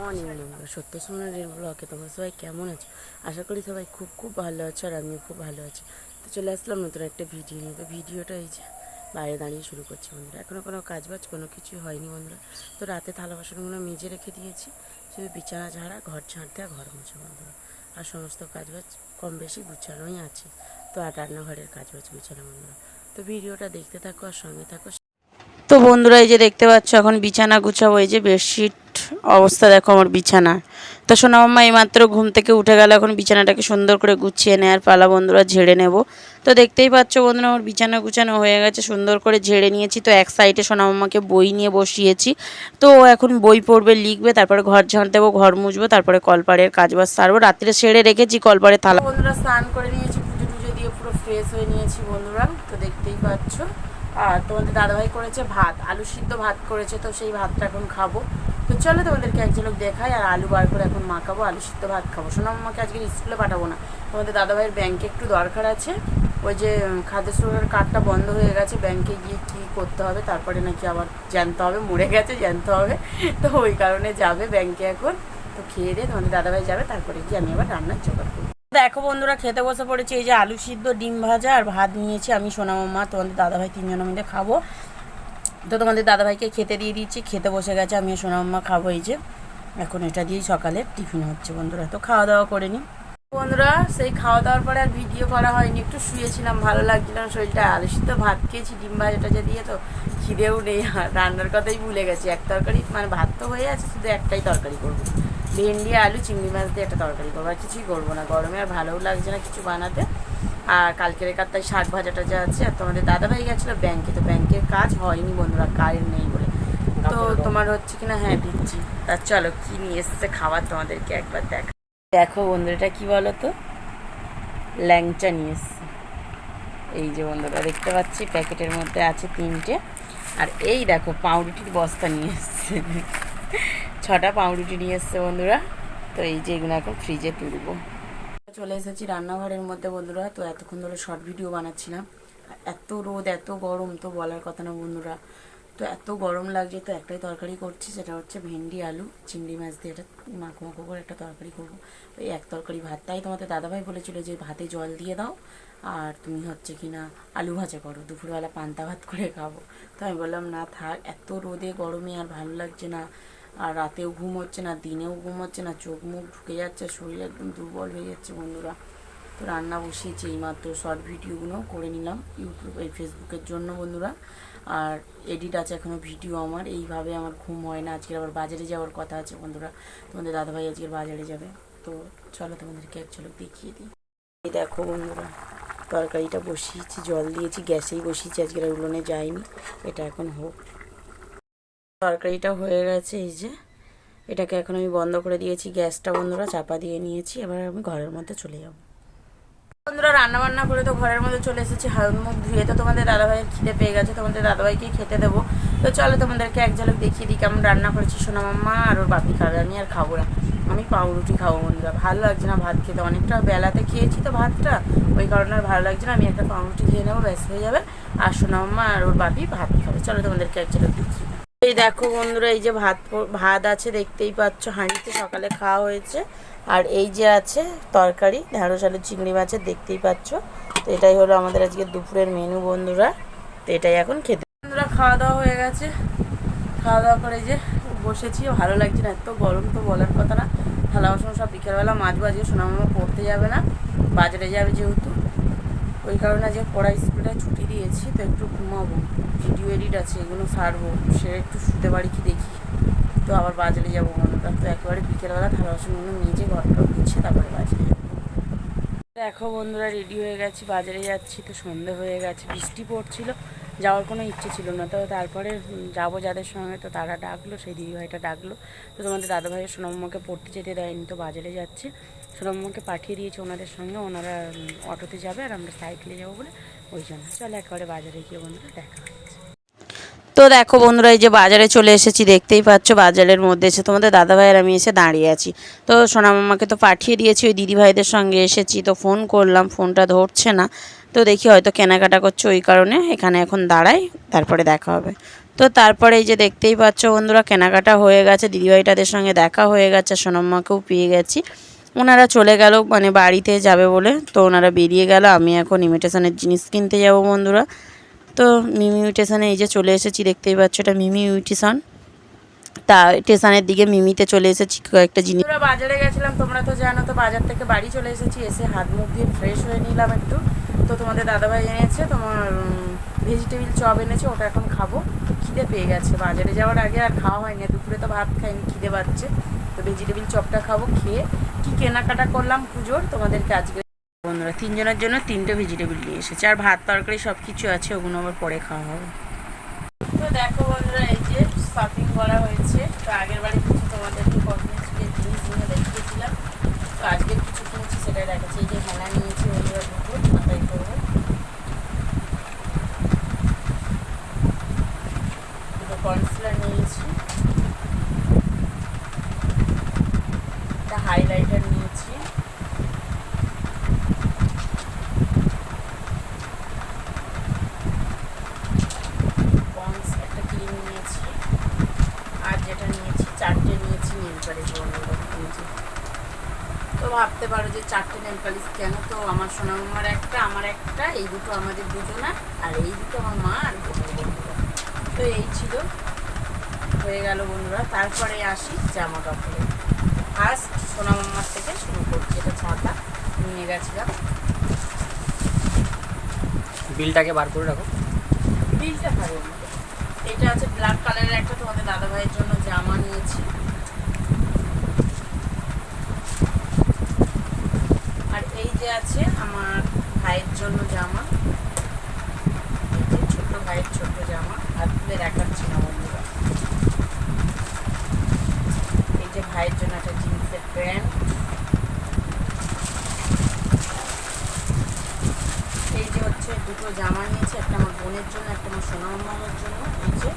Morning বন্ধুরা সত্য সোনারের ব্লগে তোমরা সবাই কেমন আছো? আশা করি সবাই খুব খুব ভালো আছো আর আমিও খুব ভালো আছি। তো চলে আসলাম নতুন একটা ভিডিও নিয়ে। তো ভিডিওটা এই যে বাইরে দাঁড়িয়ে শুরু করছি বন্ধুরা। এখনও কোনো কাজ বাজ কোনো কিছু হয়নি বন্ধুরা। তো রাতে থালা বাসনগুলো মেজে রেখে দিয়েছি। শুধু বিছানা ঝাড়া, ঘর ঝাড়তে আর ঘর মোছা বন্ধুরা। আর সমস্ত কাজ বাজ কম বেশি গুছানোই আছে। তো আর রান্নাঘরের কাজ বাজ গুছানো বন্ধুরা। তো ভিডিওটা দেখতে থাকো আর সঙ্গে থাকো। তো বন্ধুরা, এই যে দেখতে পাচ্ছ, এখন বিছানা গুছাবো। এই যে বেডশিট অবস্থা দেখো আমার বিছানা। তো সোনা মাম্মা এইমাত্র ঘুম থেকে উঠে গেল, এখন বিছানাটাকে সুন্দর করে গুছিয়ে নেওয়ার পালা বন্ধুরা ঝেড়ে নেব। তো দেখতেই পাচ্ছ বন্ধুরা, আমার বিছানা গুছানো হয়ে গেছে, সুন্দর করে ঝেড়ে নিয়েছি। তো এক সাইডে সোনা মাম্মাকে বই নিয়ে বসিয়েছি। তো ও এখন বই পড়বে, লিখবে, তারপরে ঘর ঝাঁট দেবো, ঘর মুছবো, তারপরে কলপাড়ের কাজ বাজ সারবো। রাত্রে সেরে রেখেছি, কলপাড়ে থালা। বন্ধুরা, স্নান করে নিয়েছি, পুজো টুজো দিয়ে পুরো ফ্রেশ হয়ে নিয়েছি বন্ধুরা, তো দেখতেই পাচ্ছ। আর তোমাদের দাদাভাই করেছে ভাত, আলু সিদ্ধ ভাত করেছে, তো সেই ভাতটা এখন খাব। তো চলো তোমাদেরকে এক ঝলক দেখাই, আর আলু বার করে এখন মাখাবো, আলু সিদ্ধ ভাত খাব। সোনা আমাকে আজকে স্কুলে পাঠাবো না, তোমাদের দাদাভাইয়ের ব্যাংকে একটু দরকার আছে। ওই যে খাদ্য সুরক্ষার কার্ডটা বন্ধ হয়ে গেছে ব্যাংকে গিয়ে কী করতে হবে, তারপরে নাকি আবার জানতে হবে, মরে গেছে, জানতে হবে। তো ওই কারণে যাবে ব্যাংকে এখন। তো খেয়ে দিয়ে তোমাদের দাদাভাই যাবে, তারপরে গিয়ে আমি আবার রান্নার জোগাড় করব। দেখো বন্ধুরা, খেতে বসে পড়েছি। এই যে আলু সিদ্ধ, ডিম ভাজা আর ভাত নিয়েছি আমি সোনা মামা, তোমাদের দাদাভাই তিনজন মিলে খাব। তো তোমাদের দাদাভাইকে খেতে দিয়ে দিচ্ছি, খেতে বসে গেছে আমি সোনা মামা খাব এই যে। এখন এটা দিয়েই সকালে টিফিন হচ্ছে বন্ধুরা, তো খাওয়া দাওয়া করে নিই। বন্ধুরা, সেই খাওয়া দাওয়ার পরে আর ভিডিও করা হয়নি, একটু শুয়েছিলাম, ভালো লাগছিল না শরীরটা। আলু সিদ্ধ, ভাত খেয়েছি, ডিম ভাজাটা যে দিয়ে তো খিদেও নেই রান্নার কথাই ভুলে গেছি। এক তরকারি মানে ভাত তো হয়ে আছে, শুধু একটাই তরকারি করব। ভেন্ডি আলু চিংড়ি মাছ দিয়ে একটা তরকারি করব। আর কিছুই করব না। গরমে আর ভালোও লাগছে না কিছু বানাতে। আর কালকের কার শাক ভাজাটা যা আছে আর তোমাদের দাদাভাই গেছিল ব্যাংকে তো ব্যাংকের কাজ হয়নি বন্ধুরা কারেন্ট নেই বলে। তো তোমার হচ্ছে কিনা হ্যাঁ দিচ্ছি। তা চলো কী নিয়ে এসছে খাবার তোমাদেরকে একবার দেখ দেখো বন্ধুরা এটা কি বলো তো ল্যাংচা নিয়ে এসছে। এই যে বন্ধুরা দেখতে পাচ্ছি প্যাকেটের মধ্যে আছে তিনটে। আর এই দেখো পাউরুটির বস্তা নিয়ে এসছে। ছটা পাউরুটি নিয়ে এসছে বন্ধুরা। তো এই যে এগুলো এখন ফ্রিজে তুলবো। চলে এসেছি রান্নাঘরের মধ্যে বন্ধুরা। তো এতক্ষণ ধরে শর্ট ভিডিও বানাচ্ছিলাম। এত রোদ, এত গরম, তো বলার কথা না বন্ধুরা। তো এত গরম লাগছে, তো একটাই তরকারি করছি, সেটা হচ্ছে ভেন্ডি, আলু, চিংড়ি মাছ দিয়ে এটা মাখো মাখো করে একটা তরকারি করব। ওই এক তরকারি ভাত। তাই তোমাদের দাদাভাই বলেছিল যে ভাতে জল দিয়ে দাও, আর তুমি হচ্ছে কি না আলু ভাজা করো। দুপুরবেলা পান্তা ভাত করে খাব। তো আমি বললাম, না থাক, এত রোদে, গরমে আর ভালো লাগছে না। আর রাতেও ঘুম হচ্ছে না, দিনেও ঘুম হচ্ছে না, চোখ মুখ ঢুকে যাচ্ছে, শরীর একদম দুর্বল হয়ে যাচ্ছে বন্ধুরা। তো রান্না বসিয়েছি এইমাত্র শর্ট ভিডিওগুলো করে নিলাম ইউটিউব এই ফেসবুকের জন্য বন্ধুরা। আর এডিট আছে এখনও ভিডিও আমার, এইভাবে আমার ঘুম হয় না। আজকের আবার বাজারে যাওয়ার কথা আছে বন্ধুরা। তোমাদের দাদাভাই আজকের বাজারে যাবে। তো চলো তোমাদেরকে এক ঝলক দেখিয়ে দিই। এই দেখো বন্ধুরা, তরকারিটা বসিয়েছি, জল দিয়েছি, গ্যাসেই বসিয়েছি, আজকের আর উলোনে যায়নি এটা এখন হোক। তরকারিটা হয়ে গেছে, এই যে। এটাকে এখন আমি বন্ধ করে দিয়েছি, গ্যাসটা বন্ধুরা চাপা দিয়ে নিয়েছি, এবার আমি ঘরের মধ্যে চলে যাব। বন্ধুরা রান্না বান্না করে তো ঘরের মধ্যে চলে এসেছি হাত মুখ ধুয়ে তো তোমাদের দাদাভাইয়ের খিদে পেয়ে গেছে, তোমাদের দাদাভাইকেই খেতে দেবো। তো চলো তোমাদেরকে এক ঝলক দেখিয়ে দিই কেমন রান্না করেছি, সোনা মাম্মা আর ওর বাপি খাবে আমি আর খাব না। আমি পাউরুটি খাব বন্ধুরা, ভালো লাগছে না ভাত খেতে, অনেকটা বেলাতে খেয়েছি তো ভাতটা, ওই কারণে আর ভালো লাগছে না, আমি একটা পাউরুটি খেয়ে নেব, ব্যাস হয়ে যাবে। আর সোনা মাম্মা আর ওর বাপি ভাত খাবে, চলো তোমাদেরকে এক ঝলক দেখিয়ে এই দেখো বন্ধুরা, এই যে ভাত ভাত আছে, দেখতেই পাচ্ছ, হাঁড়িতে সকালে খাওয়া হয়েছে। আর এই যে আছে তরকারি, ঢেঁড়স, আলু, চিংড়ি মাছের, দেখতেই পাচ্ছ। তো এটাই হলো আমাদের আজকে দুপুরের মেনু বন্ধুরা। তো এটাই এখন খেতে বন্ধুরা, খাওয়া দাওয়া হয়ে গেছে। খাওয়া দাওয়া করে যে বসেছি, ভালো লাগছে না, এত গরম তো বলার কথা না। থালা বাসন সব বিকেলবেলা মাছ বাজিয়ে সোনামামা পড়তে যাবে না। বাজারে যাবে যেহেতু। ওই কারণে যে পড়া স্কুলে ছুটি দিয়েছি, তো একটু ঘুমাবো। ভিডিও এডিট আছে, এগুলো সারবো। সে একটু শুতে পারি কি দেখি। তো আবার বাজারে যাব মনটা। তো একেবারে বিকেলবেলা থালা বাসনগুলো নিজে ঘরটা গুছিয়ে তারপরে বাজারে দেখো বন্ধুরা রেডি হয়ে গেছি, বাজারে যাচ্ছি। তো সন্ধে হয়ে গেছে, বৃষ্টি পড়ছিল, যাওয়ার কোনো ইচ্ছে ছিল না। তো তারপরে যাব যাদের সঙ্গে, তো তারা ডাকলো, সেই দিদিভাইটা ডাকলো। তো তোমাদের দাদাভাইয়ের সোনাম্মাকে পড়তে যেতে দেয়নি, তো বাজারে যাচ্ছে। সোনাম্মাকে পাঠিয়ে দিয়েছে ওনাদের সঙ্গে, ওনারা অটোতে যাবে আর আমরা সাইকেলে যাব বলে ওই জন্য। চলো একেবারে বাজারে গিয়ে বন্ধুরা দেখা তো দেখো বন্ধুরা, এই যে বাজারে চলে এসেছি, দেখতেই পাচ্ছ বাজারের মধ্যে এসে তোমাদের দাদাভাইয়ের আমি এসে দাঁড়িয়ে আছি। তো সোনামামাকে তো পাঠিয়ে দিয়েছি, ওই দিদিভাইদের সঙ্গে এসেছি, তো ফোন করলাম, ফোনটা ধরছে না। তো দেখি হয়তো কেনাকাটা করছে ওই কারণে, এখানে এখন দাঁড়াই তারপরে দেখা হবে। তো তারপরে এই যে দেখতেই পাচ্ছ বন্ধুরা, কেনাকাটা হয়ে গেছে, দিদিভাইটাদের সঙ্গে দেখা হয়ে গেছে, সোনাম্মাকেও পেয়ে গেছি। ওনারা চলে গেল মানে বাড়িতে যাবে বলে। তো ওনারা বেরিয়ে গেল, আমি এখন ইমিটেশনের জিনিস কিনতে যাব বন্ধুরা। তো মিমি ইমিটেশনে এই যে চলে এসেছি, দেখতেই পাচ্ছ এটা মিমি ইমিটেশন তা স্টেশনের দিকে মিমিতে চলে এসেছি কয়েকটা জিনিস। আমরা বাজারে গেছিলাম, তোমরা তো জানো, তো বাজার থেকে বাড়ি চলে এসেছি, এসে হাত মুখ দিয়ে ফ্রেশ হয়ে নিলাম একটু। তো তোমাদের দাদাভাই এনেছে, তোমার ভেজিটেবিল চপ এনেছে, ওটা এখন খাব। খিদে পেয়ে গেছে, বাজারে যাওয়ার আগে আর খাওয়া হয়নি দুপুরে তো ভাত খাইনি, খিদে পাচ্ছে। তো ভেজিটেবিল চপটা খাব, খেয়ে কি কেনাকাটা করলাম পুজোর, তোমাদেরকে আজকে বন্ধুরা, তিনজনের জন্য তিনটে ভেজিটেবিল নিয়ে এসেছে। আর ভাত, তরকারি সব কিছু আছে, ওগুলো আবার পরে খাওয়া হবে। তো দেখো বন্ধুরা, এই যে শপিং করা হয়েছে। তো আগের বারে কিছু তোমাদেরকে কসমেটিকের জিনিস নিয়ে দেখিয়েছিলাম। তো আজকে কিছু কিনেছি সেটাই দেখাচ্ছি। এই যে হেনা নিয়েছি বন্ধুরা মাথায় করব নিয়েছি একটা হাইলাইটার নিয়েছি পন্স একটা ক্রিম নিয়েছি আর যেটা নিয়েছি চারটে নিয়েছি তো ভাবতে পারো যে চারটে নেল কেন? তো আমার সোনামার একটা আমার একটা এই দুটো আমাদের দুজনা আর এই দুটো আমার মা আর তো এই ছিল। হয়ে গেল বন্ধুরা তারপরে আসি জামা কাপড়ে। ফার্স্ট সোনামার থেকে শুরু করছি এটা ছাতা নিয়ে গেছিলাম। বিলটাকে বার করে রাখো। বিলটা ভালো এটা আছে ব্ল্যাক কালারের একটা তোমাদের দাদা ভাইয়ের জন্য জামা নিয়েছি আর এই যে আছে আমার ভাইয়ের জন্য জামা। ছোট ভাইয়ের ছোট জামা, আর তুলে দেখাচ্ছি না বন্ধুরা। এই যে ভাইয়ের জন্য একটা জিন্সের প্যান্ট। এই যে হচ্ছে দুটো জামা নিয়েছে, একটা আমার বোনের জন্য, একটা আমার সোনামামের জন্য। এই যে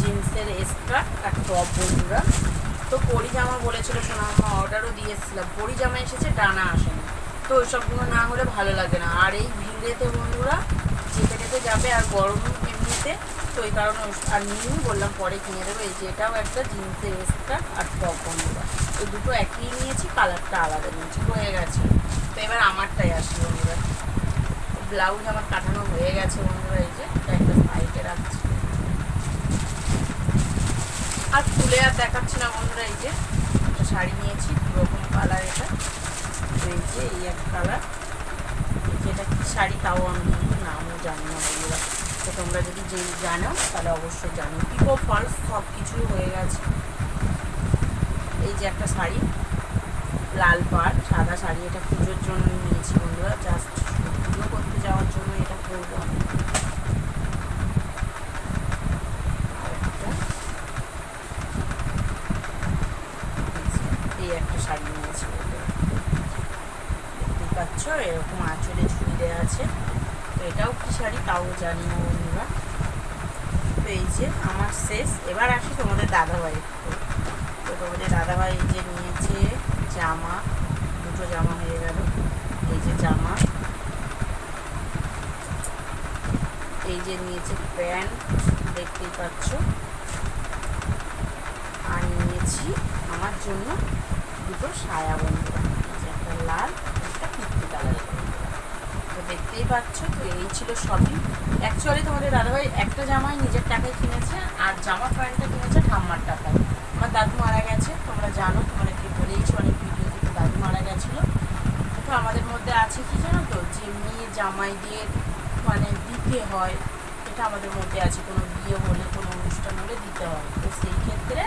জিন্সের স্কার্ট আর টপ বন্ধুরা। তো পরি জামা বলেছিল সোনামামা অর্ডারও দিয়ে এসেছিলাম পরি জামা এসেছে, ডানা আসেনি। তো ওই সবগুলো না হলে ভালো লাগে না। আর এই ভিড়েতে বন্ধুরা, যেতে যেতে যাবে, আর গরম এমনিতে, তো ওই কারণে আর নিয়েই বললাম, পরে কিনে দেবো। এই যে এটাও একটা জিন্সের স্কার্ট আর টপ বন্ধুরা। তো দুটো একই নিয়েছি, কালারটা আলাদা নিয়েছি, হয়ে গেছে। তো এবার আমারটাই আসি বন্ধুরা। ব্লাউজ আমার কাটানো হয়ে গেছে বন্ধুরা, এই যে একটা সাইডে রাখছি। আর খুলে আর দেখাচ্ছি না বন্ধুরা, এই যে। শাড়ি নিয়েছি দুরকম কালার এটা। তো এই এক কালার। যেটা শাড়ি তাও আমি কিন্তু নামও জানি না বন্ধুরা। তো তোমরা যদি যে জানো, তাহলে অবশ্যই জানো। পিকো ফলস সব কিছুই হয়ে গেছে। এই যে একটা শাড়ি, লাল পাট সাদা শাড়ি, এটা পুজোর জন্য নিয়েছি বন্ধুরা। জাস্ট পুজো করতে যাওয়ার জন্য এটা করব আমি আর একটা এই একটা শাড়ি নিয়েছি বন্ধুরা। দেখতেই পাচ্ছ এরকম আঁচলে ঝুড়ি দেওয়া আছে তো এটাও কি শাড়ি তাও জানি না বন্ধুরা। এই যে আমার শেষ। এবার আসি তোমাদের দাদাভাই তো তোমাদের দাদাভাই এই যে নিয়েছে জামা। দুটো জামা হয়ে গেল। এই যে জামা। এই যে নিয়েছে প্যান্ট, দেখতেই পাচ্ছ। আর নিয়েছি আমার জন্য দুটো সায়া বন্ধুরা এই যে একটা লাল একটা পিত্তি কালারের বন্ধুরা তো পাচ্ছ, তো এই ছিল সবই অ্যাকচুয়ালি তোমাদের দাদাভাই একটা জামাই নিজের টাকায় কিনেছে, আর জামা প্যান্টটা কিনেছে ঠাম্মার টাকায়। আমার দাদু মারা গেছে, তোমরা জানো তোমাদেরকে বলেইছো, অনেক ভিডিও থেকে দাদু মারা গেছিল। তো আমাদের মধ্যে আছে কি জানো তো, যে মেয়ে জামাই দিয়ে মানে দিতে হয়, এটা আমাদের মধ্যে আছে। কোনো বিয়ে হলে, কোনো অনুষ্ঠান হলে দিতে হয়। তো সেই ক্ষেত্রে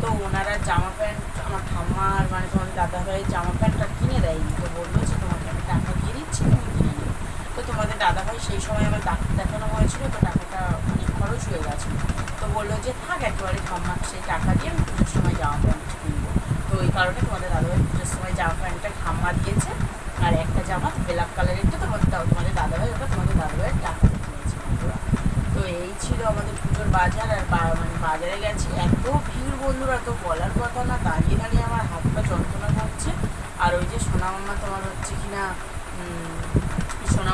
তো ওনারা জামা প্যান্ট, আমার ঠাম্মার মানে তোমাদের দাদা ভাইয়ের জামা প্যান্টটা কিনে দেয়নি। তো বলল যে তোমাকে আমি টাকা দিয়ে দিচ্ছি, তুমি তো তোমাদের দাদাভাই সেই সময় আমার ডাক্তার দেখানো হয়েছিল, তো টাকাটা অনেক খরচ হয়ে গেছে। তো বলল যে থাক, একেবারে ঠাম্মার সেই টাকা দিয়ে আমি পুজোর সময় জামা প্যান্ট কিনবো। তো ওই কারণে তোমাদের দাদাভাই পুজোর সময় জামা প্যান্টটা ঠাম্মা দিয়েছে, আর একটা জামা ব্ল্যাক কালারেরটা তোমাদের দাও তোমাদের দাদাভাই, ওটা তোমাদের দাদাভাইয়ের টাকা দিয়ে কিনেছে বন্ধুরা। তো এই ছিল আমাদের পুজোর বাজার, আর বা- মানে বাজারে গেছি। এত ভিড় বন্ধুরা, তো বলার কথা না, দাঁড়িয়ে দাঁড়িয়ে আমার হাত পা যন্ত্রণা করছে। আর ওই যে সোনা মামা তোমার হচ্ছে কিনা উম, কি সোনা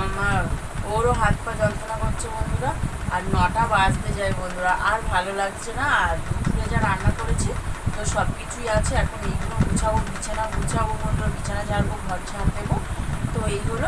ওরও হাত পা যন্ত্রণা করছে বন্ধুরা আর নটা বাজতে যায় বন্ধুরা আর ভালো লাগছে না আর দুপুরে যা রান্না করেছি তো সব কিছুই আছে এখন এইগুলো গুছাবো বিছানা গুছাবো বন্ধুরা বিছানা ঝাড়বো ঘর ঝাড় দেবো তো এইগুলো